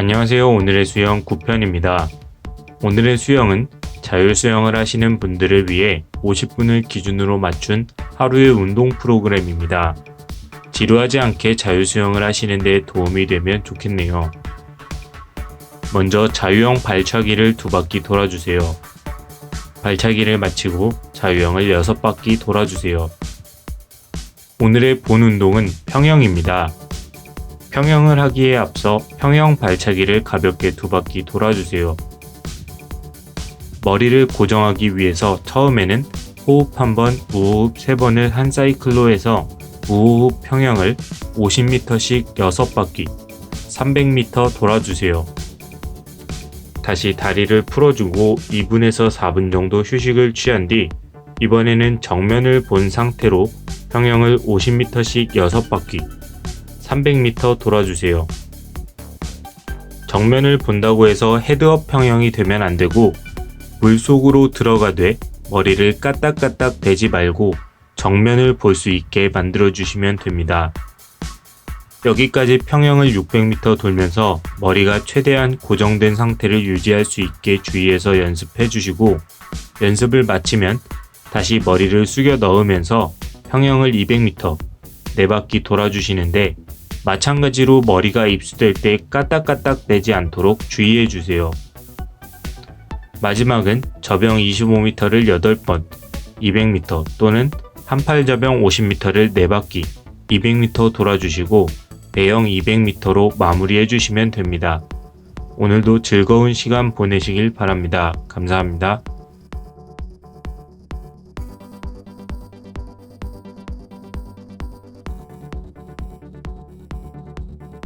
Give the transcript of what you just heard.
안녕하세요. 오늘의 수영 9편입니다. 오늘의 수영은 자율 수영을 하시는 분들을 위해 50분을 기준으로 맞춘 하루의 운동 프로그램입니다. 지루하지 않게 자율 수영을 하시는 데 도움이 되면 좋겠네요. 먼저 자유형 발차기를 두 바퀴 돌아주세요. 발차기를 마치고 자유형을 6바퀴 돌아주세요. 오늘의 본 운동은 평형입니다. 평형을 하기에 앞서 평형 발차기를 가볍게 두 바퀴 돌아주세요. 머리를 고정하기 위해서 처음에는 호흡 한 번, 무호흡 세 번을 한 사이클로 해서 무호흡 평형을 50m씩 6바퀴, 300m 돌아주세요. 다시 다리를 풀어주고 2분에서 4분 정도 휴식을 취한 뒤 이번에는 정면을 본 상태로 평형을 50m씩 6바퀴, 300m 돌아주세요. 정면을 본다고 해서 헤드업 평형이 되면 안 되고 물 속으로 들어가되 머리를 까딱까딱 대지 말고 정면을 볼 수 있게 만들어 주시면 됩니다. 여기까지 평형을 600m 돌면서 머리가 최대한 고정된 상태를 유지할 수 있게 주의해서 연습해 주시고 연습을 마치면 다시 머리를 숙여 넣으면서 평형을 200m 4바퀴 돌아주시는데 마찬가지로 머리가 입수될 때 까딱까딱 내지 않도록 주의해 주세요. 마지막은 저병 25m를 8번, 200m 또는 한팔 저병 50m를 4바퀴, 200m 돌아주시고 대형 200m로 마무리해 주시면 됩니다. 오늘도 즐거운 시간 보내시길 바랍니다. 감사합니다.